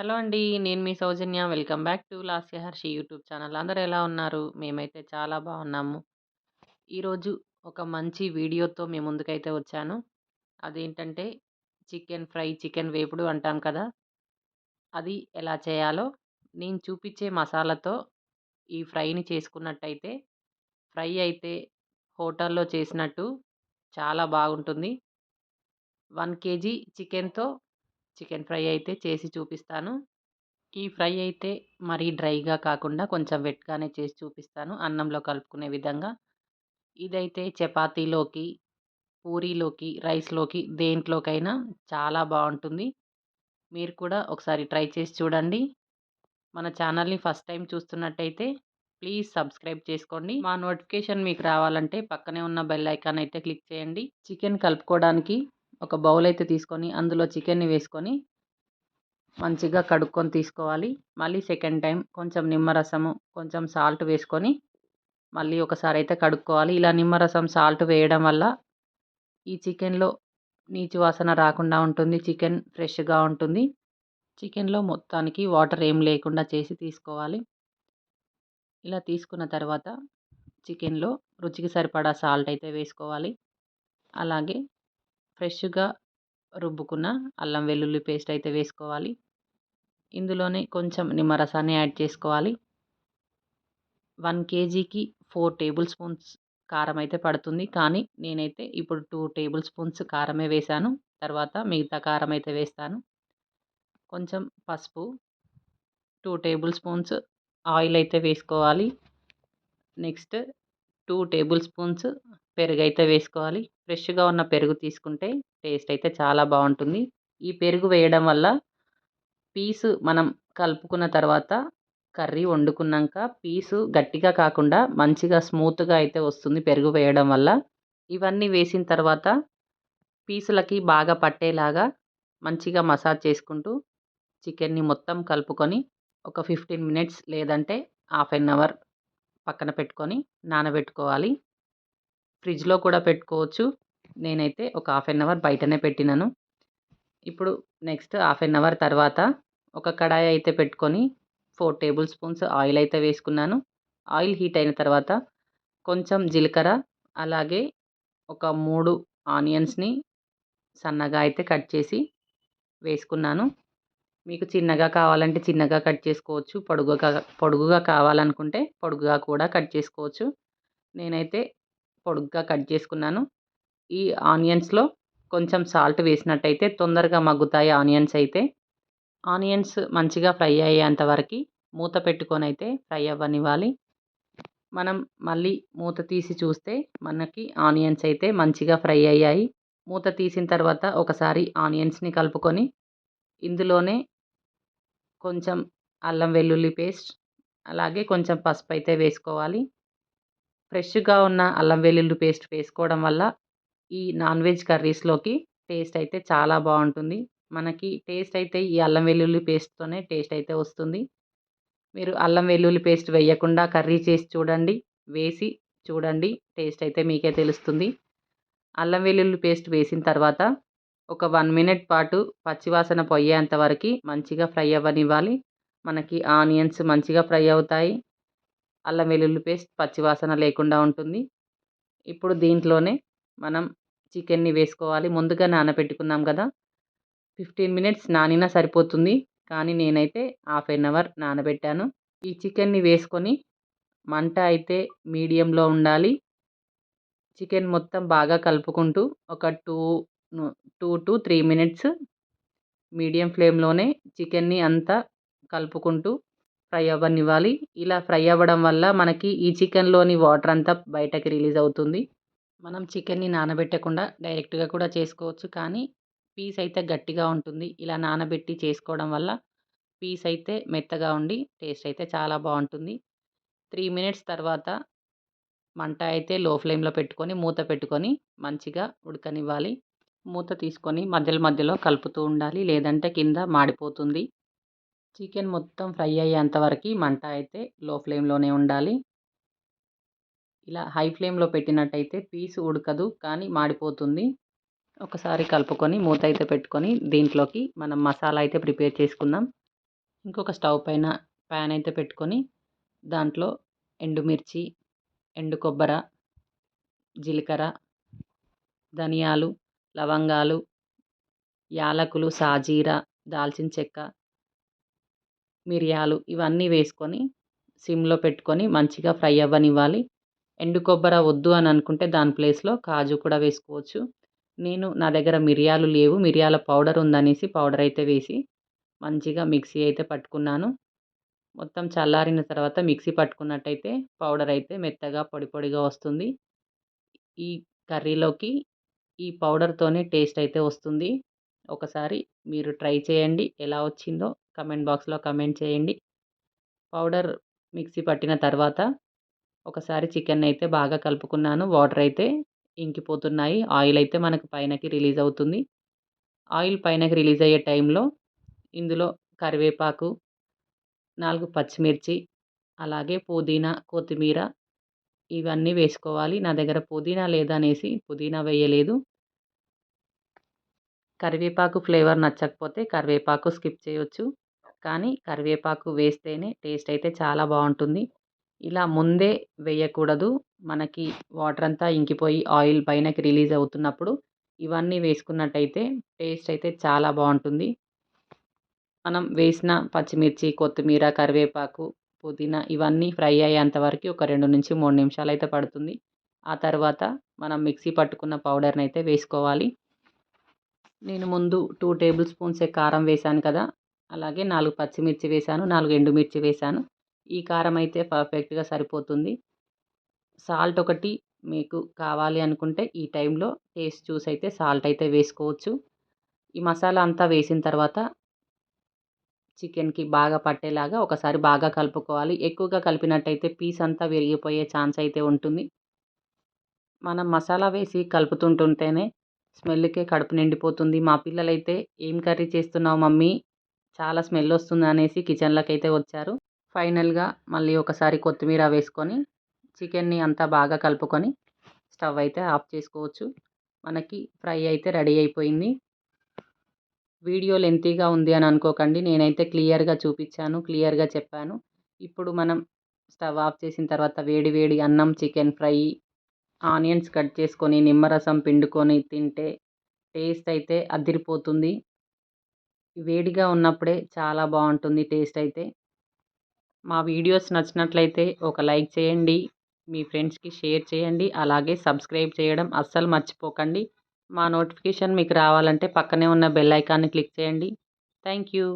Hello అండి. నేను మీ Soujanya. Welcome back to Lasya Harshi YouTube channel. అందరూ ఎలా ఉన్నారు? మేమైతే చాలా బాగున్నాము. ఈరోజు ఒక మంచి వీడియోతో మీ ముందుకైతే వచ్చాను. అదేంటంటే చికెన్ ఫ్రై, చికెన్ వేపుడు అంటాం కదా! అది ఎలా చేయాలో నేను చూపించే మసాలాతో ఈ ఫ్రైని చేసుకున్నట్టయితే ఫ్రై అయితే హోటల్లో చేసినట్టు చాలా బాగుంటుంది. వన్ కేజీ చికెన్‌తో చికెన్ ఫ్రై అయితే చేసి చూపిస్తాను. ఈ ఫ్రై అయితే మరీ డ్రైగా కాకుండా కొంచెం వెట్‌గానే చేసి చూపిస్తాను. అన్నంలో కలుపుకునే విధంగా. ఇదైతే చపాతీలోకి, పూరీలోకి, రైస్‌లోకి దేంట్లోకైనా చాలా బాగుంటుంది మీరు కూడా ఒకసారి ట్రై చేసి చూడండి. మన ఛానల్‌ని ఫస్ట్ టైం చూస్తున్నట్టయితే ప్లీజ్ సబ్స్క్రైబ్ చేసుకోండి. మా నోటిఫికేషన్ మీకు రావాలంటే పక్కనే ఉన్న బెల్ ఐకాన్ అయితే క్లిక్ చేయండి. చికెన్ కలుపుకోవడానికి ఒక బౌల్ అయితే తీసుకొని అందులో చికెన్‌ని వేసుకొని మంచిగా కడుక్కొని తీసుకోవాలి. మళ్ళీ సెకండ్ టైం కొంచెం నిమ్మరసము, కొంచెం సాల్ట్ వేసుకొని మళ్ళీ ఒకసారి అయితే కడుక్కోవాలి. ఇలా నిమ్మరసం, సాల్ట్ వేయడం వల్ల ఈ చికెన్‌లో నీచు వాసన రాకుండా ఉంటుంది. చికెన్ ఫ్రెష్‌గా ఉంటుంది. చికెన్‌లో మొత్తానికి వాటర్ ఏం లేకుండా చేసి తీసుకోవాలి. ఇలా తీసుకున్న తర్వాత చికెన్‌లో రుచికి సరిపడా సాల్ట్ అయితే వేసుకోవాలి. అలాగే ఫ్రెష్‌గా రుబ్బుకున్న అల్లం వెల్లుల్లి పేస్ట్ అయితే వేసుకోవాలి. ఇందులోనే కొంచెం నిమ్మరసాన్ని యాడ్ చేసుకోవాలి. వన్ కేజీకి ఫోర్ టేబుల్ స్పూన్స్ కారం అయితే పడుతుంది. కానీ నేనైతే ఇప్పుడు టూ టేబుల్ స్పూన్స్ కారమే వేశాను. తర్వాత మిగతా కారం అయితే వేస్తాను. కొంచెం పసుపు, టూ టేబుల్ స్పూన్స్ ఆయిల్ అయితే వేసుకోవాలి. నెక్స్ట్ టూ టేబుల్ స్పూన్స్ పెరుగు అయితే వేసుకోవాలి. ఫ్రెష్‌గా ఉన్న పెరుగు తీసుకుంటే టేస్ట్ అయితే చాలా బాగుంటుంది ఈ పెరుగు వేయడం వల్ల పీసు మనం కలుపుకున్న తర్వాత కర్రీ వండుకున్నాక పీసు గట్టిగా కాకుండా మంచిగా స్మూత్‌గా అయితే వస్తుంది పెరుగు వేయడం వల్ల. ఇవన్నీ వేసిన తర్వాత పీసులకి బాగా పట్టేలాగా మంచిగా మసాజ్ చేసుకుంటూ చికెన్‌ని మొత్తం కలుపుకొని ఒక 15 మినిట్స్ లేదంటే హాఫ్ అన్ అవర్ పక్కన పెట్టుకొని నానబెట్టుకోవాలి. ఫ్రిడ్జ్‌లో కూడా పెట్టుకోవచ్చు. నేనైతే ఒక హాఫ్ అన్ అవర్ బయటనే పెట్టినాను. ఇప్పుడు నెక్స్ట్ హాఫ్ అన్ అవర్ తర్వాత ఒక కడాయి అయితే పెట్టుకొని ఫోర్ టేబుల్ స్పూన్స్ ఆయిల్ అయితే వేసుకున్నాను. ఆయిల్ హీట్ అయిన తర్వాత కొంచెం జీలకర్ర అలాగే ఒక మూడు ఆనియన్స్‌ని సన్నగా అయితే కట్ చేసి వేసుకున్నాను. మీకు చిన్నగా కావాలంటే చిన్నగా కట్ చేసుకోవచ్చు. పొడుగుగా పొడుగుగా కావాలనుకుంటే పొడుగుగా కూడా కట్ చేసుకోవచ్చు. నేనైతే పొడుగ్గా కట్ చేసుకున్నాను. ఈ ఆనియన్స్‌లో కొంచెం సాల్ట్ వేసినట్టయితే తొందరగా మగ్గుతాయి ఆనియన్స్ అయితే. ఆనియన్స్ మంచిగా ఫ్రై అయ్యేంత వరకు మూత పెట్టుకొని అయితే ఫ్రై అవ్వనివ్వాలి. మనం మళ్ళీ మూత తీసి చూస్తే మనకి ఆనియన్స్ అయితే మంచిగా ఫ్రై అయ్యాయి. మూత తీసిన తర్వాత ఒకసారి ఆనియన్స్‌ని కలుపుకొని ఇందులోనే కొంచెం అల్లం వెల్లుల్లి పేస్ట్ అలాగే కొంచెం పసుపు అయితే వేసుకోవాలి. ఫ్రెష్‌గా ఉన్న అల్లం వెల్లుల్లి పేస్ట్ వేసుకోవడం వల్ల ఈ నాన్ వెజ్ కర్రీస్‌లోకి టేస్ట్ అయితే చాలా బాగుంటుంది మనకి టేస్ట్ అయితే ఈ అల్లం వెల్లుల్లి పేస్ట్‌తోనే టేస్ట్ అయితే వస్తుంది. మీరు అల్లం వెల్లుల్లి పేస్ట్ వేయకుండా కర్రీ చేసి చూడండి. వేసి చూడండి. టేస్ట్ అయితే మీకే తెలుస్తుంది. అల్లం వెల్లుల్లి పేస్ట్ వేసిన తర్వాత ఒక వన్ మినిట్ పాటు పచ్చివాసన పోయేంత వరకు మంచిగా ఫ్రై అవ్వనివ్వాలి. మనకి ఆనియన్స్ మంచిగా ఫ్రై అవుతాయి. అల్లం వెల్లుల్లి పేస్ట్ పచ్చివాసన లేకుండా ఉంటుంది. ఇప్పుడు దీంట్లోనే మనం చికెన్‌ని వేసుకోవాలి. ముందుగా నానబెట్టుకున్నాం కదా! 15 మినిట్స్ నానినా సరిపోతుంది. కానీ నేనైతే హాఫ్ ఎన్ అవర్ నానబెట్టాను. ఈ చికెన్‌ని వేసుకొని మంట అయితే మీడియంలో ఉండాలి. చికెన్ మొత్తం బాగా కలుపుకుంటూ ఒక two two to three minutes medium ఫ్లేమ్‌లోనే చికెన్‌ని అంతా కలుపుకుంటూ ఫ్రై అవ్వనివ్వాలి. ఇలా ఫ్రై అవ్వడం వల్ల మనకి ఈ చికెన్‌లోని వాటర్ అంతా బయటకి రిలీజ్ అవుతుంది. మనం చికెన్‌ని నానబెట్టకుండా డైరెక్ట్‌గా కూడా చేసుకోవచ్చు. కానీ పీస్ అయితే గట్టిగా ఉంటుంది. ఇలా నానబెట్టి చేసుకోవడం వల్ల పీస్ అయితే మెత్తగా ఉండి టేస్ట్ అయితే చాలా బాగుంటుంది త్రీ మినిట్స్ తర్వాత మంట అయితే లో ఫ్లేమ్‌లో పెట్టుకొని మూత పెట్టుకొని మంచిగా ఉడకనివ్వాలి. మూత తీసుకొని మధ్యలో మధ్యలో కలుపుతూ ఉండాలి. లేదంటే కింద మాడిపోతుంది. చికెన్ మొత్తం ఫ్రై అయ్యేంతవరకు మంట అయితే లో ఫ్లేమ్‌లోనే ఉండాలి. ఇలా హై ఫ్లేమ్‌లో పెట్టినట్టయితే పీస్ ఉడకదు. కానీ మాడిపోతుంది. ఒకసారి కలుపుకొని మూత అయితే పెట్టుకొని దీంట్లోకి మనం మసాలా అయితే ప్రిపేర్ చేసుకుందాం. ఇంకొక స్టవ్ పైన ప్యాన్ అయితే పెట్టుకొని దాంట్లో ఎండుమిర్చి ఎండు కొబ్బర జీలకర్ర ధనియాలు లవంగాలు యాలకులు సాజీర దాల్చిన చెక్క మిరియాలు ఇవన్నీ వేసుకొని సిమ్లో పెట్టుకొని మంచిగా ఫ్రై అవ్వనివ్వాలి. ఎండు కొబ్బరి వద్దు అని అనుకుంటే దాని ప్లేస్లో కాజు కూడా వేసుకోవచ్చు. నేను నా దగ్గర మిరియాలు లేవు. మిరియాల పౌడర్ ఉందనేసి పౌడర్ అయితే వేసి మంచిగా మిక్సీ అయితే పట్టుకున్నాను. మొత్తం చల్లారిన తర్వాత మిక్సీ పట్టుకున్నట్టయితే పౌడర్ అయితే మెత్తగా పొడి పొడిగా వస్తుంది. ఈ కర్రీలోకి ఈ పౌడర్తోనే టేస్ట్ అయితే వస్తుంది. ఒకసారి మీరు ట్రై చేయండి. ఎలా వచ్చిందో కమెంట్ బాక్స్లో కమెంట్ చేయండి. పౌడర్ మిక్సీ పట్టిన తర్వాత ఒకసారి చికెన్ అయితే బాగా కలుపుకున్నాను. వాటర్ అయితే ఇంకిపోతున్నాయి. ఆయిల్ అయితే మనకు పైనకి రిలీజ్ అవుతుంది. ఆయిల్ పైనకి రిలీజ్ అయ్యే టైంలో ఇందులో కరివేపాకు నాలుగు పచ్చిమిర్చి అలాగే పుదీనా కొత్తిమీర ఇవన్నీ వేసుకోవాలి. నా దగ్గర పుదీనా లేదనేసి పుదీనా వేయలేదు. కరివేపాకు ఫ్లేవర్ నచ్చకపోతే కరివేపాకు స్కిప్ చేయొచ్చు. కానీ కరివేపాకు వేస్తేనే టేస్ట్ అయితే చాలా బాగుంటుంది. ఇలా ముందే వేయకూడదు. మనకి వాటర్ అంతా ఇంకిపోయి ఆయిల్ పైనకి రిలీజ్ అవుతున్నప్పుడు ఇవన్నీ వేసుకున్నట్టయితే టేస్ట్ అయితే చాలా బాగుంటుంది. మనం వేసిన పచ్చిమిర్చి కొత్తిమీర కరివేపాకు పుదీనా ఇవన్నీ ఫ్రై అయ్యేంత వరకు ఒక రెండు నుంచి మూడు నిమిషాలు అయితే పడుతుంది. ఆ తర్వాత మనం మిక్సీ పట్టుకున్న పౌడర్ని అయితే వేసుకోవాలి. నేను ముందు టూ టేబుల్ స్పూన్సే కారం వేశాను కదా అలాగే నాలుగు పచ్చిమిర్చి వేశాను నాలుగు ఎండుమిర్చి వేశాను. ఈ కారం అయితే పర్ఫెక్ట్గా సరిపోతుంది. సాల్ట్ ఒకటి మీకు కావాలి అనుకుంటే ఈ టైంలో టేస్ట్ చూసి అయితే సాల్ట్ అయితే వేసుకోవచ్చు. ఈ మసాలా అంతా వేసిన తర్వాత చికెన్కి బాగా పట్టేలాగా ఒకసారి బాగా కలుపుకోవాలి. ఎక్కువగా కలిపినట్టయితే పీస్ అంతా విరిగిపోయే ఛాన్స్ అయితే ఉంటుంది. మనం మసాలా వేసి కలుపుతుంటుంటేనే స్మెల్కే కడుపు నిండిపోతుంది. మా పిల్లలైతే ఏం కర్రీ చేస్తున్నావు మమ్మీ? చాలా స్మెల్ వస్తుంది అనేసి కిచెన్లోకి అయితే వచ్చారు. ఫైనల్గా మళ్ళీ ఒకసారి కొత్తిమీర వేసుకొని చికెన్ని అంతా బాగా కలుపుకొని స్టవ్ అయితే ఆఫ్ చేసుకోవచ్చు. మనకి ఫ్రై అయితే రెడీ అయిపోయింది. వీడియో లెంతీగా ఉంది అని అనుకోకండి. నేనైతే క్లియర్గా చూపించాను క్లియర్గా చెప్పాను. ఇప్పుడు మనం స్టవ్ ఆఫ్ చేసిన తర్వాత వేడి వేడి అన్నం చికెన్ ఫ్రై ఆనియన్స్ కట్ చేసుకొని నిమ్మరసం పిండుకొని తింటే టేస్ట్ అయితే అదిరిపోతుంది. వేడిగా ఉన్నప్పుడే చాలా బాగుంటుంది టేస్ట్ అయితే. మా వీడియోస్ నచ్చినట్లయితే ఒక లైక్ చేయండి మీ ఫ్రెండ్స్కి షేర్ చేయండి అలాగే సబ్స్క్రైబ్ చేయడం అస్సలు మర్చిపోకండి. మా నోటిఫికేషన్ మీకు రావాలంటే పక్కనే ఉన్న బెల్ ఐకాన్ని క్లిక్ చేయండి. Thank you.